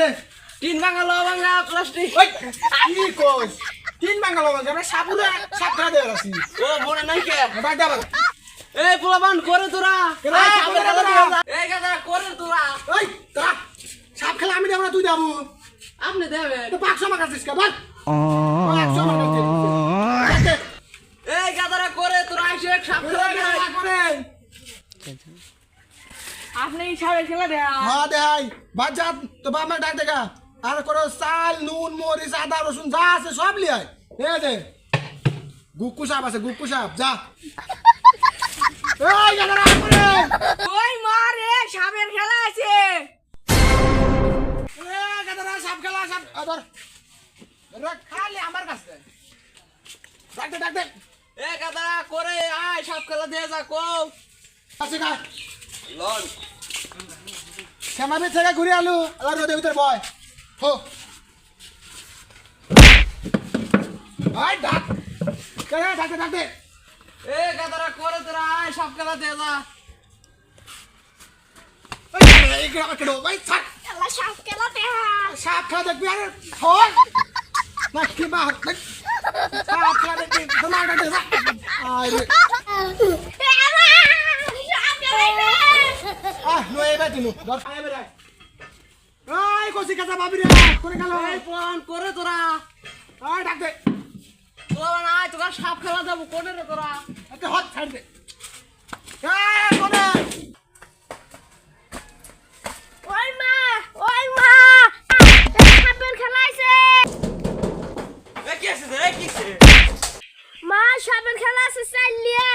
দে। তিন ভাঙা লো ভাঙা প্লাস্টিক কি কইস? তিন বাঙ্গাল বাঙ্গাল আমরা সাপুরে সাপ খেলা দেওয়ার আছি ও মনে নাই কে? ডাক দে এই পোলাবান করে তোরা। এই গাদা করে তোরা। ওই তা সাপ খেলা আমি দেবো না তুই দেবো। আপনি দেবেন। তো পাঁচশো মাকা দিস কে বল। এই গাদারা করে তোরা এক সাপ খেলা করে। আপনি এই সাপের খেলা দেয়া। হ্যাঁ দেখাই। বাজার তো বাপ ডাক দেখা। আর করো চাল নুন মরিচ আদা রসুন যা আছে সব লিয়াই এ দে গুক্কু সাপ আছে গুক্কু সাপ যা। এই গাদারা করে ওই মারে সাপের খেলা আছে। এ গাদারা সাপ খেলা সাপ। আদর রে খালি আমার কাছে ডাক দে ডাক দে। এ গাদা করে আয় সাপ খেলা দিয়ে যা কো আছে কা লন। শ্যামাবি থেকে ঘুরে আলু আর রোদের ভিতর বয়। হো। আই ডাক কে ডাক দে ডাক দে। এ গাদারা করে তোরা আয় যা। কেডো ভাই ছাক খেলা সাপ খেলা দেখবি আরে না কি মা সাপ খা দেখবি তোমার দে আই রে সাপ খেলা আহ এবার দিনু ধর। আই এই কোসি কাটা বাবি রে কোনে গেল? এই পোলাবান করে তোরা। আই ডাক দে। পোলাবান আয় তোরা সাপ খেলা দেবো কোনে রে তোরা? এতে হট ছাড় দে। এই কোনে? ওই মা ওই মা সাপের খেলা আছে এ কি আছে এ কি আছে মা সাপের খেলা আছে চাইলিয়ে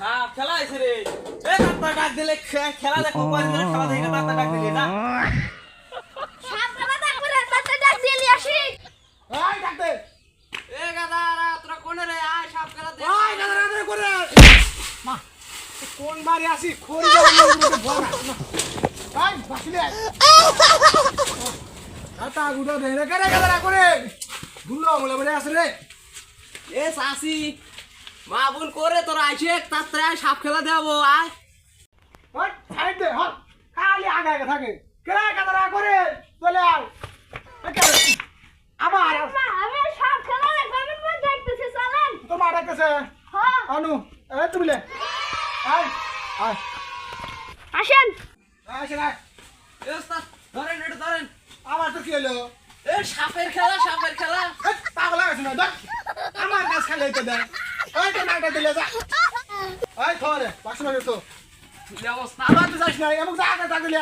সাপ খেলা আছে রে। এ তাত্তা ডাক দিলে খেলা দেখো কয় খেলা দেখি না ডাক দিলে না? কোনে করে বাড়ি আসি মধ্যে ভরা ভাই বাসিলে আতা গুলো করে করে গুলো বলে বলে আসে এ সাসি। মা বোন করে তোরা আইসে তাত্তা আয় সাপ খেলা দেবো আয়। ওই সাইড দে হট। খালি আগা আগা থাকে। করে গাদা করে চলে আয়। আস। মা আমি সাপ খেলা দেখব আমি দেখতেছি চলেন। তোমার ডাকতেছে? হ্যাঁ অনু এ তুমি লে। আয় আয়। আসেন। আসে না এ ওস্তাদ ধরেন এটা ধরেন। আমার তো কি হলো? এ সাপের খেলা সাপের খেলা। পাগল আছে না দেখ। আমার কাছে খালি তো দেখ। ওই তো নাটা দিলে যা। ওই খরে বাসন তো। কি অবস্থা? আবার তো যাস না এমন যা আগে থাকলে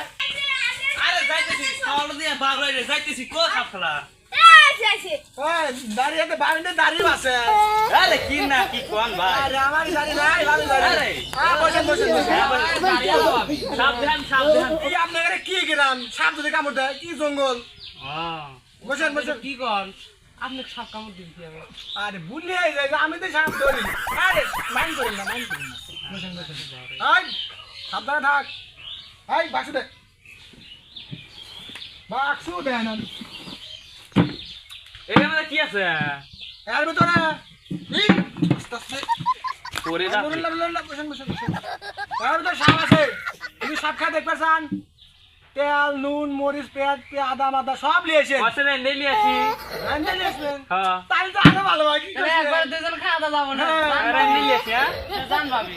আরে যাইতেছি খাওয়ানো দিয়ে বার হয়ে যাইতেছি কো সাপ খেলা? আছে আছে ওই দাঁড়িয়ে বাড়িতে দাঁড়িয়ে আছে। আরে কি না কি কোন ভাই? আরে আমার দাঁড়িয়ে নাই ভালো দাঁড়িয়ে আরে আ বসেন বসেন বসেন। সাবধান সাবধান। এই আপনার কি গ্রাম? সাপ যদি কামড় দেয় কি জঙ্গল? বসেন বসেন। কি কর আপনি সাপ কামড় দিন কি হবে আরে ভুলে যাই আমি তো সাপ ধরি। আরে মাইন্ড করি না মাইন্ড করি না। আই সাবধানে থাক। আই বাক্সু দে। বাক্সু দে না। এখানে কি আছে? এর ভিতরে। এই আস্তে আস্তে। করে না, বসেন, বসেন, বসেন। এর ভিতরে সাপ আছে। তুমি সাপ খা দেখবে চান। তেল নুন মরিচ পেঁয়াজ আদা মাদা সব লিয়েছেন বসে নেলি আছি আনতে লিয়েছেন হ্যাঁ তাহলে তো আরও ভালো হয় কি একবার দুজন খাওয়া দাওয়া যাব না। হ্যাঁ। আরে হ্যাঁ? জান ভাবি।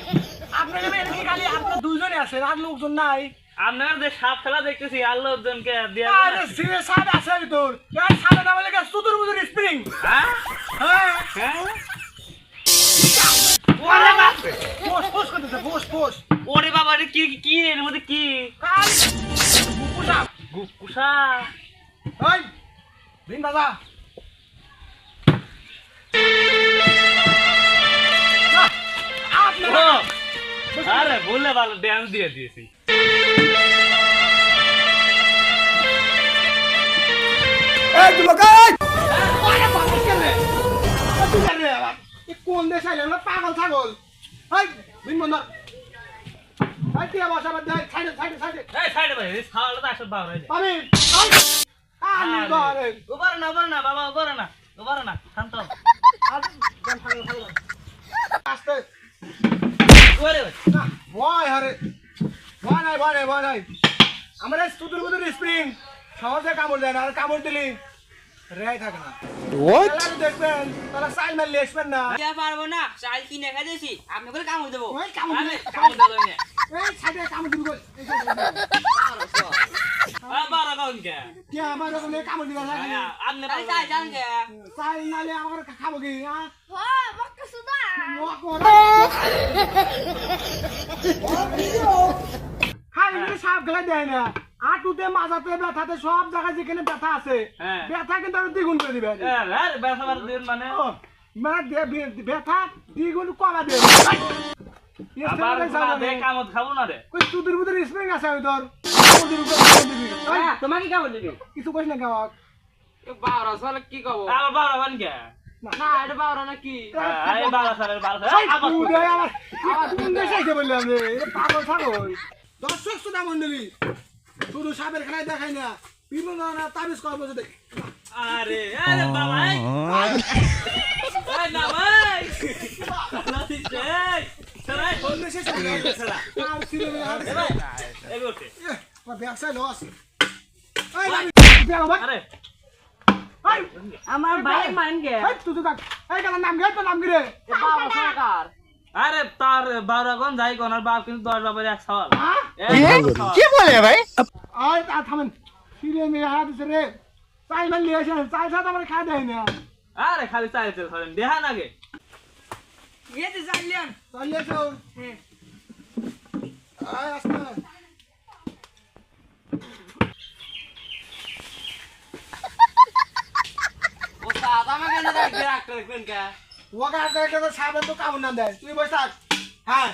খালি আপনার দুজনে আছেন আর লোকজন নাই। আপনার যে সাপ খেলা দেখতেছি আর লোকজনকে দিয়ে আরে সিরে সাপ আছে এই সাপের নাম লেখা সুদূর বুদুর স্প্রিং। হ্যাঁ? হ্যাঁ। হ্যাঁ? ওরে বাপ পোষ পোষ করতেছে পোষ পোষ ওরে বাবা রে কি কি এর মধ্যে কি? গুকুসা ওই দিন দাদা। আরে বললে ভালো ড্যান্স দিয়ে দিয়েছি। কোন দেশ আইলে না পাগল ছাগল। দিন বন্ধ। এই টিয়া বসা বাদ দে সাইডে সাইডে সাইডে এই সাইডে ভাই এই খাওয়াটা তো আসলে বাবা যায় পাবি আনি বারে ওপারে না ওপারে না বাবা ওপারে না ওপারে না শান্ত। আর দেন ভালো ভালো আস্তে ওরে ভাই ভয় হরে নাই ভয় নাই আমার বুদুর স্প্রিং সহজে কামড় দেয় না আর কামড় দিলি রেহাই থাকে না। খেলা দেখবেন তাহলে সাইল মারলে আসবেন না। দিতে পারব না চাল কিনে খাইতেছি আপনি করে কামড় দেবো। কামড় কামড় দেবো না। এই সাইডে কামড় দিবি চাল চাল খাব কি হ্যাঁ কিন্তু সাপ খেলা দেয় না। আটুতে মাজাতে ব্যথাতে সব জায়গায় যেখানে ব্যথা আছে হ্যাঁ। ব্যথা কিন্তু আরও দ্বিগুণ করে দিবে। দিন মানে? ব্যথা দ্বিগুণ কমা দেবে। হ্যাঁ, কিছু কইস না গাওয়া বারো সাল কি কব? বারো কাউন কে? না। এটা বারো না কি? আরে বারো সালের বারো এ পাগল ছাগল। দর্শক শ্রোতা মন্ডলী শুধু সাপের খেলায় দেখাই না বিভিন্ন ধরনের তাবিজ করব যদি আরে আরে বাবা না ভাই আর আমার ভাই মান গে। তুই তো নাম গে? তো নাম তার বারো কোন যাই কোন আর বাপ কিন্তু দশ বাবার এক সওয়াল। হ্যাঁ কি? আই তা থামেন। সিরে মেয়ে হাত দিছে রে চাই মান লিয়ে চাই সাথে আমার খাই দেয় না। আরে খালি চাই চল ধরেন এতে চাইলেন চালিয়ে তো আয় আসতে ওস্তাদ আমাকে না দেখবে রাখতে দেখবেন কে? ওকে হাতে তো সাবেন তো কামড় না দেয়। তুই বসে থাক। হ্যাঁ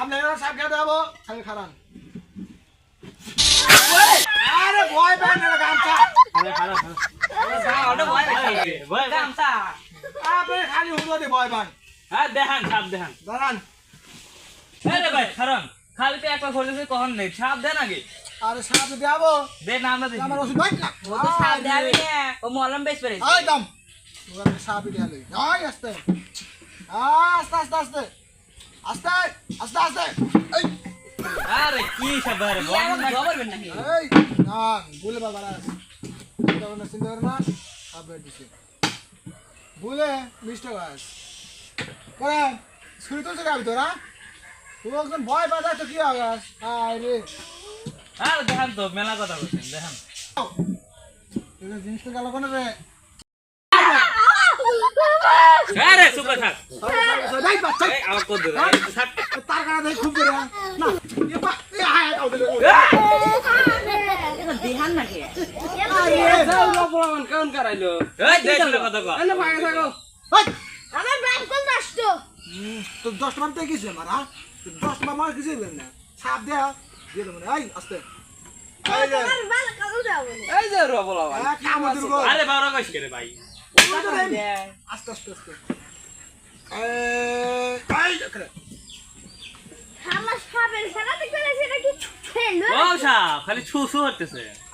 আপনি সাপ খেতে যাব খালি খারান আরে ভয় পায় না গামছা আরে খারাপ ওটা ভয় পায়। গামছা আপনি খালি হুদো দিয়ে ভয় পান হ্যাঁ দেখান সাপ দেখান দাঁড়ান আরে ভাই খারান খালি তো একটা খোঁজে কখন আস্তে আস্তে আস্তে আস্তে আস্তে আস্তে আরে কি আরে আমাকে নাকি? এই না ভুলে বাবা চিন্তা করো না চিন্তা করো দিছে তো গাবি তোরা? তুই একজন ভয় পাওয়া যায় তো কি হবে? আয় রে। আরে দেখান তো মেলা কথা বলছেন দেখান। জিনিসটা গেল কোন রে আরে সুপার থাক। এই বাচ্চা। এই আমার কত দূর থাক। তার কারণে দেখি খুব করে না। এ বা এ হায় হায় আউদলে দেহান নাকি এ! কেমন করাইলো এই দেখলে কত কর এনে ভাগে থাকো। আমার ব্রাম কোন নষ্ট তো দশ কিছু আমার হ্যাঁ দশ মান আমার কিছু দেবেন না। ছাপ দিয়ে। এই আস্তে। এই যে। এই যে গো আরে বারো কইস করে ভাই? আস্তে আস্তে আস্তে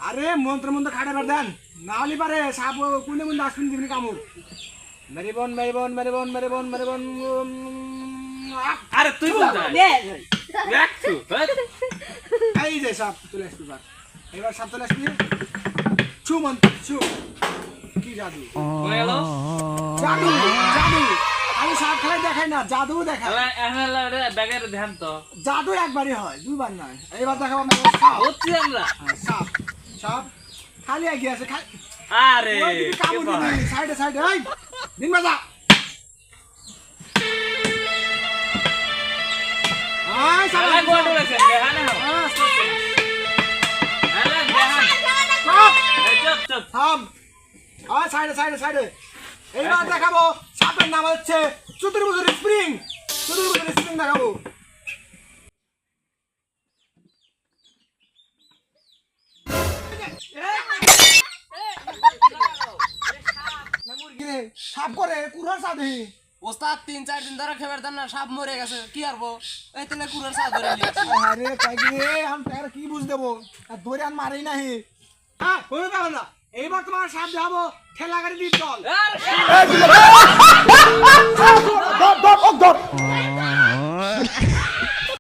আরে মন্ত্র মন্ত্র খাটে বার দেন না হলে পারে সাপ কোনে কোনে আসবেন দিবনি কামড় মেরে বোন মেরে বোন মেরে বোন মেরে বোন মেরে বোন আরে তুই এই যে সাপ চলে আসবি এবার সাপ চলে আসবি ছু মন ছু কি জাদু? হয়ে জাদু জাদু। আমি সাপ খেলা দেখাই না জাদু দেখাই। ব্যাগের ধ্যান তো। জাদু একবারই হয় দুইবার নয়। এবার দেখাবো হচ্ছে আমরা। হ্যাঁ, সাপ। সাপ। খালি এগিয়ে আছে খালি আরে সাইডে সাইডে এই দিন বাজা দেখান। এই চুপ চুপ। থাম আয় সাইডে সাইডে সাইডে। এইবার দেখাবো সাপের নাম হচ্ছে চতুর্ভুজের স্প্রিং। চতুর্ভুজের স্প্রিং দেখাবো। সাপ করে কুড়ার সাথে ওস্তাদ তিন চার দিন ধরে খেবার দেন না সাপ মরে গেছে কি করব এই তাহলে কুড়ার সাপ ধরে। আরে আমি কি বুঝ দেবো? আর ধরে আর মারেই নাহি হ্যাঁ কোনো ব্যাপার না। এইবার তোমার সাপ যাব ঠেলা গাড়ি দিয়ে চল